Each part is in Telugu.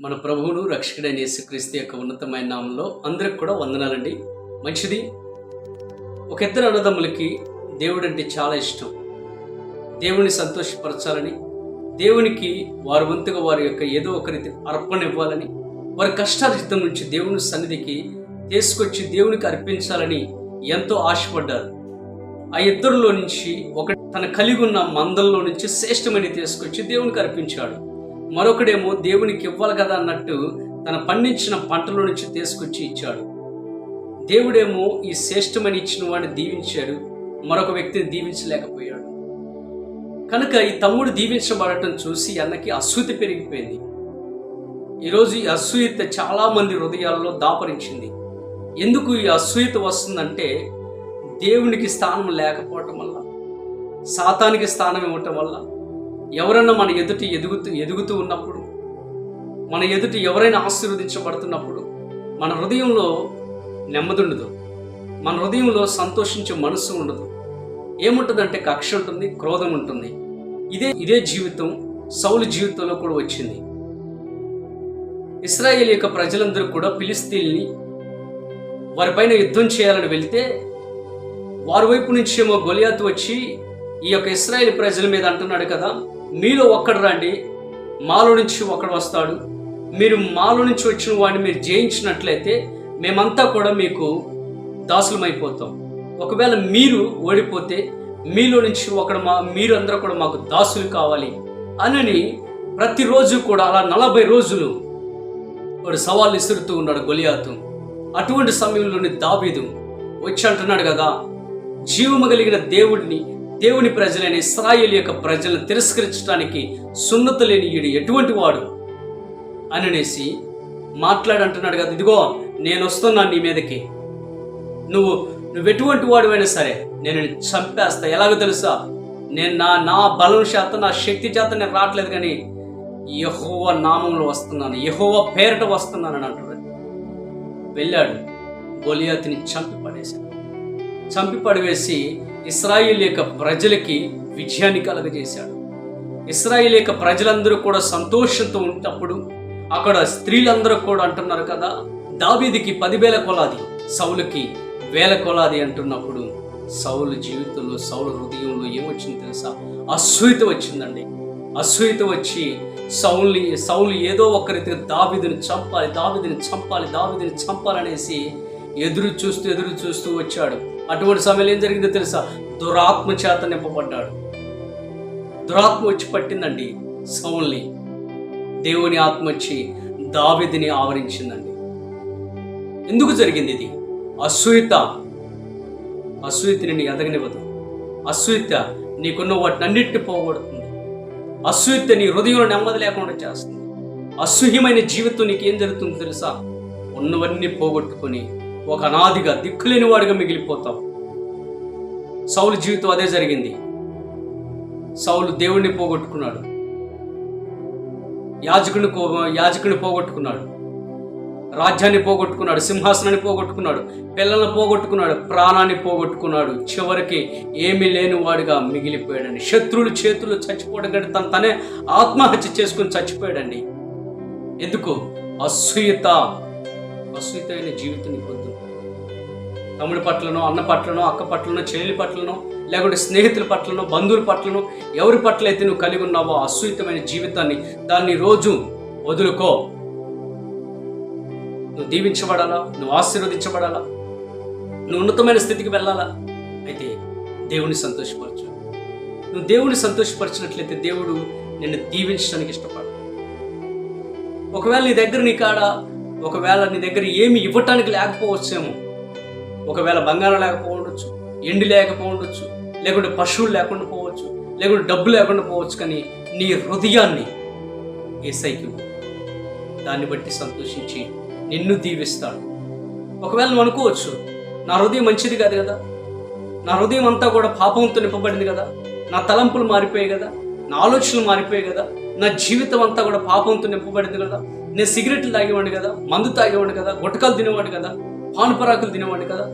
మన ప్రభువును రక్షకుడైన యేసుక్రీస్తు యొక్క ఉన్నతమైన నామంలో అందరికి కూడా వందనాలండి. మంచిది. ఒక ఇద్దరు అన్నదమ్ములకి దేవుడు అంటే చాలా ఇష్టం. దేవుని సంతోషపరచాలని దేవునికి వారి వంతుగా వారి యొక్క ఏదో ఒక రీతి అర్పణ ఇవ్వాలని వారి కష్టార్జితం నుంచి దేవుని సన్నిధికి తీసుకొచ్చి దేవునికి అర్పించాలని ఎంతో ఆశపడ్డారు. ఆ ఇద్దరిలో నుంచి ఒక తన కలిగి ఉన్న మందల్లో నుంచి శ్రేష్టమని తీసుకొచ్చి దేవునికి అర్పించాడు. మరొకడేమో దేవునికి ఇవ్వాలి కదా అన్నట్టు తన పండించిన పంటలో నుంచి తీసుకొచ్చి ఇచ్చాడు. దేవుడేమో ఈ శ్రేష్టమని ఇచ్చిన వాడిని దీవించాడు. మరొక వ్యక్తిని దీవించలేకపోయాడు. కనుక ఈ తమ్ముడు దీవించబడటం చూసి అన్నకి అసూతి పెరిగిపోయింది. ఈరోజు ఈ అసూయత చాలామంది హృదయాల్లో దాపరించింది. ఎందుకు ఈ అసూయత వస్తుందంటే దేవునికి స్థానం లేకపోవటం వల్ల సాతానికి స్థానం ఇవ్వటం వల్ల ఎవరన్నా మన ఎదుటి ఎదుగుతూ ఎదుగుతూ ఉన్నప్పుడు మన ఎదుటి ఎవరైనా ఆశీర్వదించబడుతున్నప్పుడు మన హృదయంలో నెమ్మది ఉండదు మన హృదయంలో సంతోషించే మనసు ఉండదు. ఏముంటుందంటే కక్ష ఉంటుంది క్రోధం ఉంటుంది. ఇదే ఇదే జీవితం సౌలు జీవితంలో కూడా వచ్చింది. ఇస్రాయేల్ యొక్క ప్రజలందరూ కూడా పిలిస్తీన్ని వారిపైన యుద్ధం చేయాలని వెళ్తే వారి వైపు నుంచి ఏమో గొలియాతు వచ్చి ఈ యొక్క ఇస్రాయేల్ ప్రజల మీద అంటున్నాడు కదా మీలో ఒక్కడు రండి. మాలో నుంచి ఒకడు వస్తాడు. మీరు మాలో నుంచి వచ్చిన వాడిని మీరు జయించినట్లయితే మేమంతా కూడా మీకు దాసులమైపోతాం. ఒకవేళ మీరు ఓడిపోతే మీలో నుంచి ఒకడు మా మీరు అందరూ కూడా మాకు దాసులు కావాలి అని ప్రతిరోజు కూడా అలా నలభై రోజులు వాడు సవాళ్ళు ఇసురుతూ ఉన్నాడు గొలియాతు. అటువంటి సమయంలోని దావీదు వచ్చి అంటున్నాడు కదా జీవము కలిగిన దేవుడిని దేవుని ప్రజలైన ఇస్రాయేల్ యొక్క ప్రజలను తిరస్కరించడానికి సున్నత లేని ఈడు ఎటువంటి వాడు? అని అనేసి మాట్లాడంటున్నాడు కదా ఇదిగో నేను వస్తున్నాను నీ మీదకి. నువ్వు నువ్వు ఎటువంటి వాడివైనా సరే నేను చంపేస్తా. ఎలాగో తెలుసా? నేను నా నా బలం చేత నా శక్తి చేత నేను రావట్లేదు కానీ యహోవ నామంలో వస్తున్నాను. యహోవ పేరిట వస్తున్నాను అని అంటున్నాడు వెళ్ళాడు. గొలియాతిని చంపి పడేశాడు. చంపి పడివేసి ఇస్రాయిల్ యొక్క ప్రజలకి విజయాన్ని కలగజేశాడు. ఇస్రాయిల్ యొక్క ప్రజలందరూ కూడా సంతోషంతో ఉన్నప్పుడు అక్కడ స్త్రీలందరూ కూడా అంటున్నారు కదా దావీదికి పదివేల కొలాది సౌలుకి వేల కొలాది అంటున్నప్పుడు సౌలు జీవితంలో సౌలు హృదయంలో ఏమొచ్చింది తెలుసా? అసూయత వచ్చిందండి. అసూయత వచ్చి సౌల్ని సౌలు ఏదో ఒక రీతిగా దావిదిని చంపాలి దావిదిని చంపాలి దావిదిని చంపాలనేసి ఎదురు చూస్తూ ఎదురు చూస్తూ వచ్చాడు. అటువంటి సమయంలో ఏం జరిగిందో తెలుసా? దురాత్మ చేత నింపబడ్డాడు. దురాత్మ వచ్చి పట్టిందండి సౌల్ని. దేవుని ఆత్మ వచ్చి దావిదిని ఆవరించిందండి. ఎందుకు జరిగింది ఇది? అసూయత. అసూయత నిన్ను ఎదగనివ్వదు. అసూయత నీకున్న వాటినన్నిటిని పోగొడుతుంది. అసూయత నీ హృదయంలో నెమ్మది లేకుండా చేస్తుంది. అసూయమైన జీవితం నీకేం జరుగుతుందో తెలుసా? ఉన్నవన్నీ పోగొట్టుకొని ఒక అనాదిగా దిక్కులేని వాడిగా మిగిలిపోతావు. సౌలు జీవితం అదే జరిగింది. సౌలు దేవుణ్ణి పోగొట్టుకున్నాడు. యాజకుని యాజకుని పోగొట్టుకున్నాడు. రాజ్యాన్ని పోగొట్టుకున్నాడు సింహాసనాన్ని పోగొట్టుకున్నాడు పిల్లలను పోగొట్టుకున్నాడు ప్రాణాన్ని పోగొట్టుకున్నాడు. చివరికి ఏమీ లేని వాడిగా మిగిలిపోయాడండి. శత్రువులు చేతులు చచ్చిపోవడం కంటే తన తనే ఆత్మహత్య చేసుకుని చచ్చిపోయాడండి. ఎందుకు? అసూయత. అయిన జీవితం పొందుతుంది తమ్ముడి పట్లనో అన్న పట్లనో అక్క పట్లనో చెల్లెలి పట్లనో లేకుంటే స్నేహితుల పట్లనో బంధువుల పట్లనో ఎవరి పట్ల అయితే నువ్వు కలిగి ఉన్నావో అసూయతమైన జీవితాన్ని దాన్ని రోజు వదులుకో. నువ్వు దీవించబడాలా? నువ్వు ఆశీర్వదించబడాలా? నువ్వు ఉన్నతమైన స్థితికి వెళ్ళాలా? అయితే దేవుని సంతోషపరచు. నువ్వు దేవుని సంతోషపరిచినట్లయితే దేవుడు నిన్ను దీవించడానికి ఇష్టపడు ఒకవేళ నీ దగ్గర నీ కాడ ఒకవేళ నీ దగ్గర ఏమి ఇవ్వటానికి లేకపోవచ్చేమో ఒకవేళ బంగారం లేకపోవచ్చు ఎండి లేకపోవచ్చు లేకుంటే పశువులు లేకుండా పోవచ్చు లేకుంటే డబ్బు లేకుండా పోవచ్చు కానీ నీ హృదయాన్ని ఏసైకి దాన్ని బట్టి సంతోషించి నిన్ను దీవిస్తాడు. ఒకవేళ నువ్వు అనుకోవచ్చు నా హృదయం మంచిది కాదు కదా నా హృదయం అంతా కూడా పాపంతో నింపబడింది కదా నా తలంపులు మారిపోయాయి కదా నా ఆలోచనలు మారిపోయాయి కదా నా జీవితం అంతా కూడా పాపంతో నింపబడింది కదా నేను సిగరెట్లు తాగేవాడిని కదా మందు తాగేవాడిని కదా గుటకాలు తినేవాడు కదా పానుపరాకులు తినేవాడిని కదా?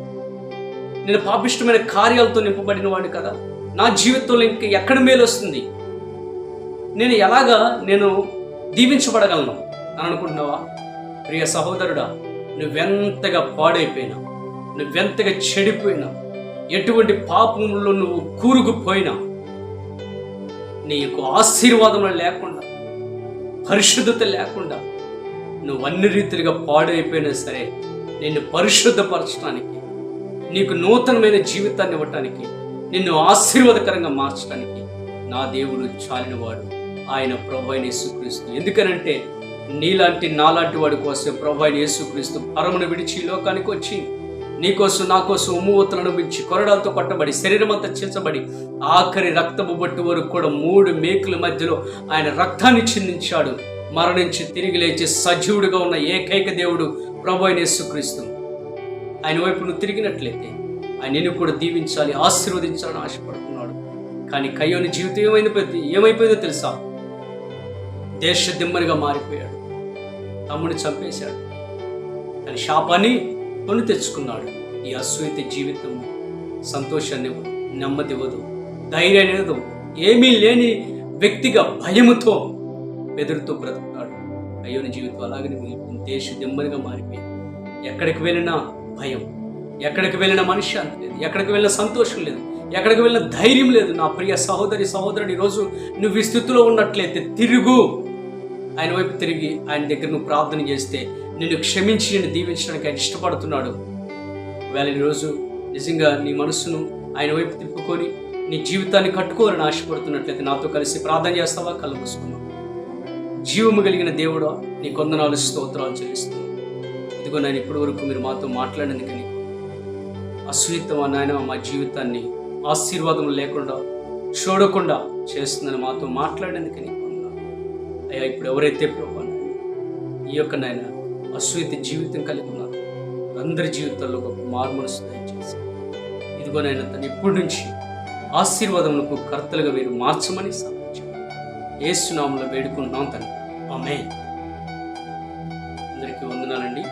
నేను పాపిష్టమైన కార్యాలతో నింపబడిన వాడిని కదా? నా జీవితంలో ఇంకా ఎక్కడ మేలు వస్తుంది? నేను ఎలాగా నేను దీవించబడగలను అని అనుకుంటున్నావా? ప్రియ సహోదరుడా నువ్వెంతగా పాడైపోయినా నువ్వెంతగా చెడిపోయినా ఎటువంటి పాపంలో నువ్వు కూరుకుపోయినా నీకు ఆశీర్వాదం లేకుండా పరిశుద్ధత లేకుండా నువ్వు అన్ని రీతిలుగా పాడైపోయినా సరే నిన్ను పరిశుద్ధపరచడానికి నీకు నూతనమైన జీవితాన్ని ఇవ్వటానికి నిన్ను ఆశీర్వాదకరంగా మార్చడానికి నా దేవుడు చాలినవాడు. ఆయన ప్రభాయిని యేసుక్రీస్తు. ఎందుకనంటే నీలాంటి నాలాంటి వాడి కోసం ప్రభాయిని యేసుక్రీస్తు పరమును విడిచి లోకానికి వచ్చి నీకోసం నా కోసం ఉమ్మువతలను మించి కొరడాలతో పట్టబడి శరీరం అంతా చించబడి ఆఖరి రక్తపు బొట్టు వరకు కూడా మూడు మేకుల మధ్యలో ఆయన రక్తాన్ని చిందించాడు. మరణించి తిరిగి లేచి సజీవుడిగా ఉన్న ఏకైక దేవుడు ప్రభు అయిన యేసుక్రీస్తు ఆయన వైపు నువ్వు తిరిగినట్లయితే ఆయన నిన్ను కూడా దీవించాలి ఆశీర్వదించాలని ఆశపడుతున్నాడు. కానీ కయ్యోని జీవితం ఏమైంది ఏమైపోయిందో తెలుసా? దేశ దిమ్మరిగా మారిపోయాడు. తమ్ముని చంపేశాడు. కానీ శాపాన్ని కొని తెచ్చుకున్నాడు. ఈ అసూయిత జీవితం సంతోషాన్ని నెమ్మదివ్వదు నెమ్మది ఇవ్వదు ధైర్యాన్ని ఇవ్వదు. ఏమీ లేని వ్యక్తిగా భయముతో బెదురుతూ బ్రతుకుతాడు. అయ్యోని జీవితం అలాగనే మిగిలిపోయింది దేశ దిమ్మరిగా మారిపోయింది. ఎక్కడికి వెళ్ళినా భయం. ఎక్కడికి వెళ్ళిన మనశ్శాంతి లేదు. ఎక్కడికి వెళ్ళిన సంతోషం లేదు. ఎక్కడికి వెళ్ళిన ధైర్యం లేదు. నా ప్రియ సహోదరి సహోదరుడు ఈరోజు నువ్వు ఈ స్థితిలో ఉన్నట్లయితే తిరుగు. ఆయన వైపు తిరిగి ఆయన దగ్గర నువ్వు ప్రార్థన చేస్తే నిన్ను క్షమించి నిన్ను దీవించడానికి ఆయన ఇష్టపడుతున్నాడు. వేళ ఈరోజు నిజంగా నీ మనసును ఆయన వైపు తిప్పుకొని నీ జీవితాన్ని కట్టుకోవాలని ఆశపడుతున్నట్లయితే నాతో కలిసి ప్రార్థన చేస్తావా? కళ్ళు మూసుకున్నావు జీవము కలిగిన దేవుడా నీ కొందనాలు స్తోత్రాలు చెల్లిస్తున్నాను ఇదిగో నేను ఇప్పటి వరకు మీరు మాతో మాట్లాడినందుకని అసూయితం నాయన మా జీవితాన్ని ఆశీర్వాదం లేకుండా చూడకుండా చేస్తుందని మాతో మాట్లాడేందుకని అయ్యా ఇప్పుడు ఎవరైతే ప్రభు ఈ యొక్క నాయన అసూయిత జీవితం కలిగి ఉన్నారు అందరి జీవితాల్లో ఒక మార్మనసు దయచేసి ఇదిగోనైనా తను ఇప్పటి నుంచి ఆశీర్వాదములకు కర్తలుగా మీరు మార్చమని సార్ ఏసునామంలో వేడుకుంటున్నాం తను. ఆమె అందరికీ వందనాలండి.